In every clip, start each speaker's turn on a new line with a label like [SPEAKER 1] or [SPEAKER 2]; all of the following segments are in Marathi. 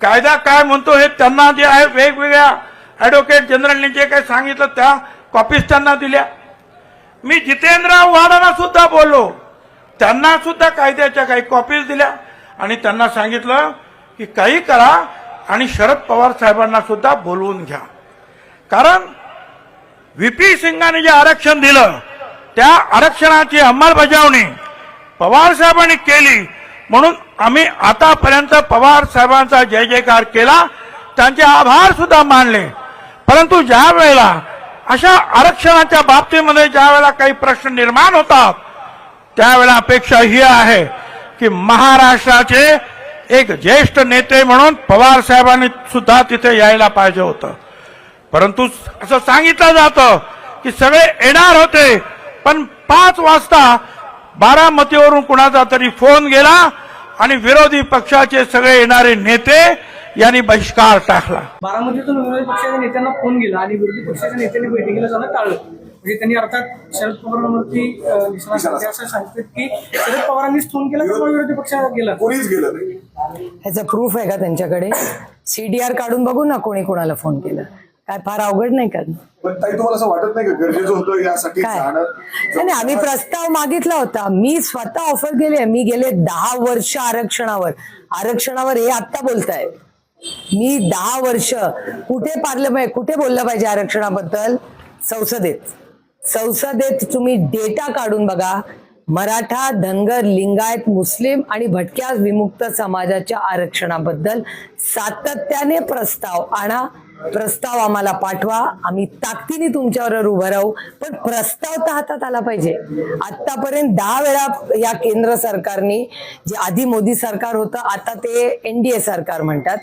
[SPEAKER 1] कायदा काय म्हणतो हे त्यांना जे आहे वेगवेगळ्या ॲडव्होकेट जनरलने जे काही सांगितलं त्या कॉपीज त्यांना दिल्या. मी जितेंद्र आव्हाडांना सुद्धा बोललो. त्यांना सुद्धा कायद्याच्या काही कॉपीज दिल्या. आणि त्यांना सांगितलं की काही करा आणि शरद पवार साहेबांना सुद्धा बोलवून घ्या. कारण व्हीपी सिंगाने जे आरक्षण दिलं त्या आरक्षणाची अंमलबजावणी पवार साहेबांनी केली. म्हणून आम्ही आतापर्यंत पवार साहेबांचा जय जयकार केला. त्यांचे आभार सुद्धा मानले. परंतु ज्या वेळेला अशा आरक्षणाच्या बाबतीमध्ये ज्या वेळेला काही प्रश्न निर्माण होतात त्यावेळेला अपेक्षा ही आहे की महाराष्ट्राचे एक ज्येष्ठ नेते म्हणून पवार साहेबांनी सुद्धा तिथे यायला पाहिजे होतं. परंतु असं सांगितलं जातं की सगळे येणार होते पण पाच वाजता बारामतीवरून कुणाचा तरी फोन गेला आणि विरोधी पक्षाचे सगळे येणारे नेते यांनी बहिष्कार टाकला.
[SPEAKER 2] बारामतीतून विरोधी पक्षाच्या नेत्यांना फोन गेला आणि विरोधी पक्षाच्या नेत्यांनी बैठकीला जाणं टाळलं. म्हणजे त्यांनी अर्थात शरद पवारांवरती असं सांगितलं की शरद पवारांनीच फोन केला त्यामुळे विरोधी पक्षात गेला?
[SPEAKER 3] कोणीच गेलं नाही.
[SPEAKER 4] ह्याचं प्रूफ आहे का त्यांच्याकडे? सीडीआर काढून बघू ना कोणी कोणाला फोन केला. काय फार अवघड नाही का?
[SPEAKER 3] पण ताई तुम्हाला असं वाटत नाही का गरजेचं होतं यासाठी
[SPEAKER 4] काय?
[SPEAKER 3] जाणं?
[SPEAKER 4] नाही, नाही आम्ही प्रस्ताव मागितला होता. मी स्वतः ऑफर केली मी गेले दहा वर्ष आरक्षणावर. आरक्षणावर हे आत्ता बोलताय. मी दहा वर्ष कुठे पार्लमेंट कुठे बोललं पाहिजे आरक्षणाबद्दल? संसदेत. संसदेत तुम्ही डेटा काढून बघा. मराठा धनगर लिंगायत मुस्लिम आणि भटक्या विमुक्त समाजाच्या आरक्षणाबद्दल सातत्याने प्रस्ताव आणा. प्रस्ताव आम्हाला पाठवा. आम्ही ताकदीने तुमच्यावर उभं राहू. पण प्रस्ताव तर हातात आला पाहिजे. आतापर्यंत दहा वेळा या केंद्र सरकारने जे आधी मोदी सरकार होतं आता ते एनडीए सरकार म्हणतात.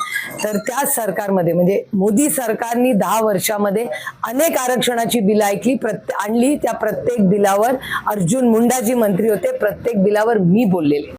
[SPEAKER 4] तर त्या सरकारमध्ये म्हणजे मोदी सरकारनी दहा वर्षामध्ये अनेक आरक्षणाची बिलं ऐकली प्रत्ये- आणली. त्या प्रत्येक बिलावर अर्जुन मुंडाजी मंत्री होते. प्रत्येक बिलावर मी बोललेले.